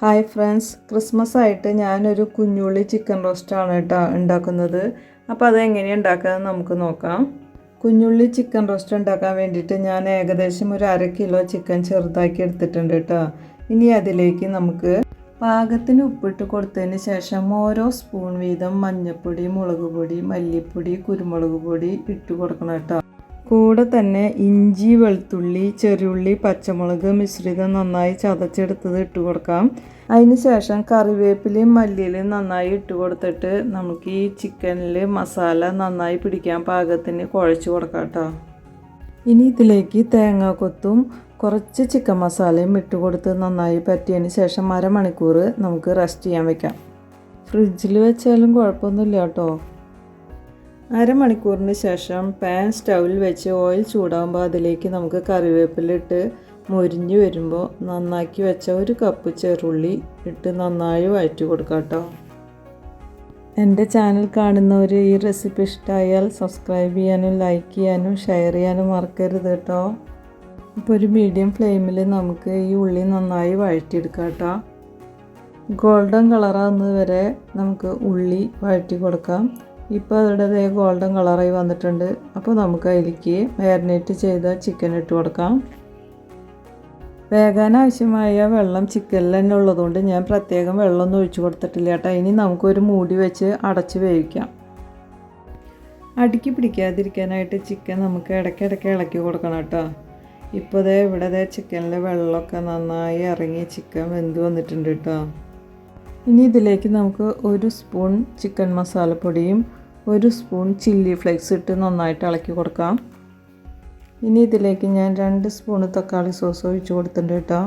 Hi friends. Christmas ആയിട്ട് ഞാനൊരു കുഞ്ഞുള്ളി chicken റോസ്റ്റാണ് കേട്ടോ ഉണ്ടാക്കുന്നത്. അപ്പോൾ അത് എങ്ങനെയാണ് ഉണ്ടാക്കാമെന്ന് നമുക്ക് നോക്കാം. കുഞ്ഞുള്ളി ചിക്കൻ റോസ്റ്റ് ഉണ്ടാക്കാൻ വേണ്ടിയിട്ട് ഞാൻ ഏകദേശം ഒരു അര കിലോ ചിക്കൻ ചെറുതാക്കി എടുത്തിട്ടുണ്ട് കേട്ടോ. ഇനി അതിലേക്ക് നമുക്ക് പാകത്തിന് ഉപ്പിട്ട് കൊടുത്തതിന് ശേഷം ഓരോ സ്പൂൺ വീതം മഞ്ഞൾപ്പൊടി മുളക് പൊടി മല്ലിപ്പൊടി കുരുമുളക് പൊടി ഇട്ട് കൊടുക്കണം കേട്ടോ. കൂടെ തന്നെ ഇഞ്ചി വെളുത്തുള്ളി ചെറുള്ളി പച്ചമുളക് മിശ്രിതം നന്നായി ചതച്ചെടുത്തത് ഇട്ട് കൊടുക്കാം. അതിന് ശേഷം കറിവേപ്പിലയും മല്ലിയിലും നന്നായി ഇട്ട് കൊടുത്തിട്ട് നമുക്ക് ഈ ചിക്കനിൽ മസാല നന്നായി പിടിക്കാൻ പാകത്തിന് കുഴച്ച് കൊടുക്കാം കേട്ടോ. ഇനി ഇതിലേക്ക് തേങ്ങാക്കൊത്തും കുറച്ച് ചിക്കൻ മസാലയും ഇട്ട് കൊടുത്ത് നന്നായി പറ്റിയതിന് ശേഷം അരമണിക്കൂർ നമുക്ക് റെസ്റ്റ് ചെയ്യാൻ വെക്കാം. ഫ്രിഡ്ജിൽ വെച്ചാലും കുഴപ്പമൊന്നുമില്ല കേട്ടോ. അരമണിക്കൂറിന് ശേഷം പാൻ സ്റ്റൗവിൽ വെച്ച് ഓയിൽ ചൂടാകുമ്പോൾ അതിലേക്ക് നമുക്ക് കറിവേപ്പിലിട്ട് മുരിഞ്ഞ് വരുമ്പോൾ നന്നാക്കി വെച്ച ഒരു കപ്പ് ചെറുള്ളി ഇട്ട് നന്നായി വഴറ്റി കൊടുക്കാം കേട്ടോ. എന്റെ ചാനൽ കാണുന്നവർ ഈ റെസിപ്പി ഇഷ്ടമായാൽ സബ്സ്ക്രൈബ് ചെയ്യാനും ലൈക്ക് ചെയ്യാനും ഷെയർ ചെയ്യാനും മറക്കരുത് കേട്ടോ. ഇപ്പോൾ ഒരു മീഡിയം ഫ്ലെയിമിൽ നമുക്ക് ഈ ഉള്ളി നന്നായി വഴറ്റിയെടുക്കാം കേട്ടോ. ഗോൾഡൻ കളറാകുന്നത് വരെ നമുക്ക് ഉള്ളി വഴറ്റി കൊടുക്കാം. ഇപ്പോൾ അതിന്റെ ഗോൾഡൻ കളറായി വന്നിട്ടുണ്ട്. അപ്പോൾ നമുക്ക് അതിലേക്ക് മാരിനേറ്റ് ചെയ്ത ചിക്കൻ ഇട്ട് കൊടുക്കാം. വേകാൻ ആവശ്യമായ വെള്ളം ചിക്കനിൽ തന്നെ ഉള്ളതുകൊണ്ട് ഞാൻ പ്രത്യേകം വെള്ളമൊന്നും ഒഴിച്ചു കൊടുത്തിട്ടില്ല കേട്ടോ. ഇനി നമുക്കൊരു മൂടി വെച്ച് അടച്ച് വേവിക്കാം. അടുക്കി പിടിക്കാതിരിക്കാനായിട്ട് ചിക്കൻ നമുക്ക് ഇടയ്ക്കിടയ്ക്ക് ഇളക്കി കൊടുക്കണം കേട്ടോ. ഇപ്പോൾ ദേ ഇവിടെ ദേ ചിക്കനിലെ വെള്ളമൊക്കെ നന്നായി ഇറങ്ങി ചിക്കൻ വെന്ത് വന്നിട്ടുണ്ട് കേട്ടോ. ഇനി ഇതിലേക്ക് നമുക്ക് ഒരു സ്പൂൺ ചിക്കൻ മസാലപ്പൊടിയും ഒരു സ്പൂൺ ചില്ലി ഫ്ലേക്സ് ഇട്ട് നന്നായിട്ട് ഇളക്കി കൊടുക്കാം. ഇനി ഇതിലേക്ക് ഞാൻ രണ്ട് സ്പൂണ് തക്കാളി സോസ് ഒഴിച്ചു കൊടുത്തിട്ടുണ്ട് കേട്ടോ.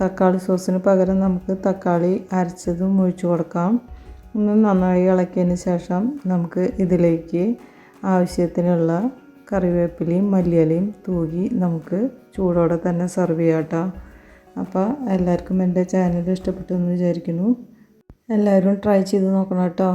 തക്കാളി സോസിന് പകരം നമുക്ക് തക്കാളി അരച്ചതും ഒഴിച്ചു കൊടുക്കാം. ഒന്ന് നന്നായി ഇളക്കിയതിന് ശേഷം നമുക്ക് ഇതിലേക്ക് ആവശ്യത്തിനുള്ള കറിവേപ്പിലയും മല്ലിയിലയും തൂകി നമുക്ക് ചൂടോടെ തന്നെ സെർവ് ചെയ്യാം കേട്ടോ. അപ്പോൾ എല്ലാവർക്കും എന്റെ ചാനൽ ഇഷ്ടപ്പെട്ടു എന്ന് വിചാരിക്കുന്നു. എല്ലാവരും ട്രൈ ചെയ്ത് നോക്കണം കേട്ടോ.